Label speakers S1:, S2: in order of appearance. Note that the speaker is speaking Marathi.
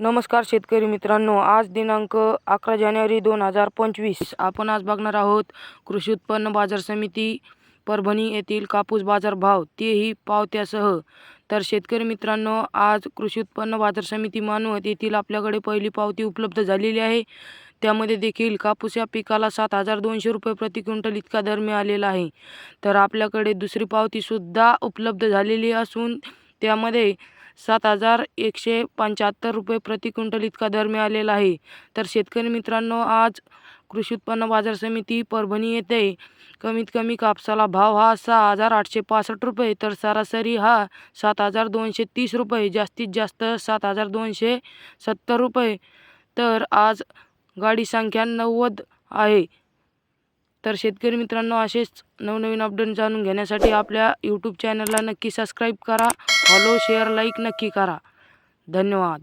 S1: नमस्कार शेतकरी मित्रांनो आज दिनांक अकरा जानेवारी दोन हजार पंचवीस. आपण आज बघणार आहोत कृषी उत्पन्न बाजार समिती परभणी येथील कापूस बाजार भाव तेही पावत्यासह. तर शेतकरी मित्रांनो आज कृषी उत्पन्न बाजार समिती मानवत येथील आपल्याकडे पहिली पावती उपलब्ध झालेली आहे. त्यामध्ये देखील कापूस या पिकाला सात हजार दोनशे रुपये प्रति क्विंटल इतका दर मिळालेला आहे. तर आपल्याकडे दुसरी पावतीसुद्धा उपलब्ध झालेली असून त्यामध्ये सात हजार एकशे पंच्याहत्तर रुपये प्रति क्विंटल इतका दर मिळालेला आहे. तर शेतकरी मित्रांनो आज कृषी उत्पन्न बाजार समिती परभणी येथे कमीत कमी कापसाला भाव हा सहा हजार आठशे पासष्ट रुपये तर सरासरी हा सात हजार दोनशे तीस रुपये जास्तीत जास्त सात हजार दोनशे सत्तर रुपये. तर आज गाडी संख्या नव्वद आहे. तर शेतकरी मित्रांनो असेच नवनवीन अपडेट जाणून घेण्यासाठी आपल्या यूट्यूब चॅनलला नक्की सबस्क्राईब करा. फॉलो शेअर लाईक नक्की करा. धन्यवाद.